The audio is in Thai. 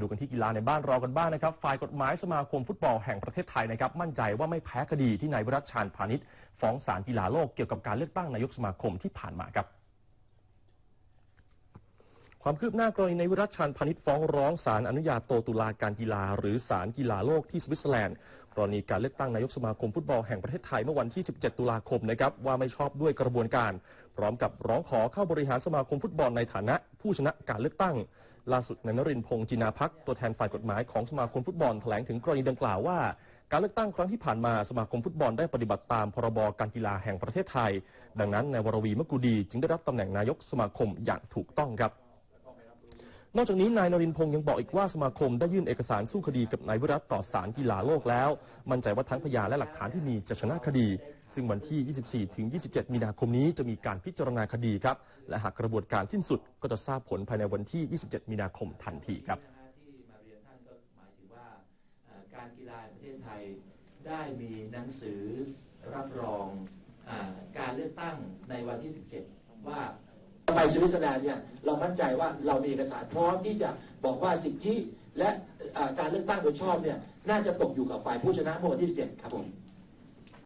ดูกันที่กีฬาในบ้านเรากันบ้างนะครับ ฝ่ายกฎหมายสมาคมฟุตบอลแห่งประเทศไทยนะครับ มั่นใจว่าไม่แพ้คดีที่นายวิรัชชานพาณิชย์ฟ้องศาลกีฬาโลกเกี่ยวกับการเลือกตั้งนายกสมาคมที่ผ่านมาครับ ความคืบหน้ากรณีในวิรัชชันพาณิชย์ฟ้องร้องศาลอนุญาโตตุลาการกีฬา หรือศาลกีฬาโลกที่สวิตเซอร์แลนด์กรณีการเลือกตั้งนายกสมาคมฟุตบอลแห่งประเทศไทยเมื่อวันที่ 17 ตุลาคมนะครับว่าไม่ชอบด้วยกระบวนการ พร้อมกับร้องขอเข้าบริหารสมาคมฟุตบอลในฐานะ ผู้ชนะการเลือกตั้ง ล่าสุดนายนรินทร์พงศ์จินาพักตัวแทนฝ่ายกฎหมายของสมาคมฟุตบอลแถลงถึงกรณีดังกล่าวว่า การเลือกตั้งครั้งที่ผ่านมาสมาคมฟุตบอลได้ปฏิบัติตามพรบการกีฬาแห่งประเทศไทย ดังนั้นนายวรวีมะกุดีจึงได้รับตำแหน่งนายกสมาคมอย่างถูกต้องครับ นอกจากนี้นายนรินพงษ์ยังบอกอีกว่าสมาคมได้ยื่นเอกสารสู้คดีกับนายวิรัตต่อศาลกีฬาโลกแล้ว มั่นใจว่าทั้งพยานและหลักฐานที่มีจะชนะคดี ซึ่งวันที่ 24 ถึง 27 มีนาคมนี้จะมีการพิจารณาคดีครับ และหากกระบวนการสิ้นสุดก็จะทราบผลภายในวันที่ 27 มีนาคมทันทีครับที่มาเรียนท่านก็หมายถึงว่าการกีฬาประเทศไทยได้มีหนังสือรับรองอการเลือกตั้งในวันที่ 17 ว่า ไปสวิตเซอร์แลนด์เนี่ยเรามั่นใจว่าเรามีเอกสารพร้อมที่จะบอกว่าสิทธิและการเลือกตั้งโดยชอบเนี่ยน่าจะตกอยู่กับฝ่ายผู้ชนะเมื่อวันที่17ครับผม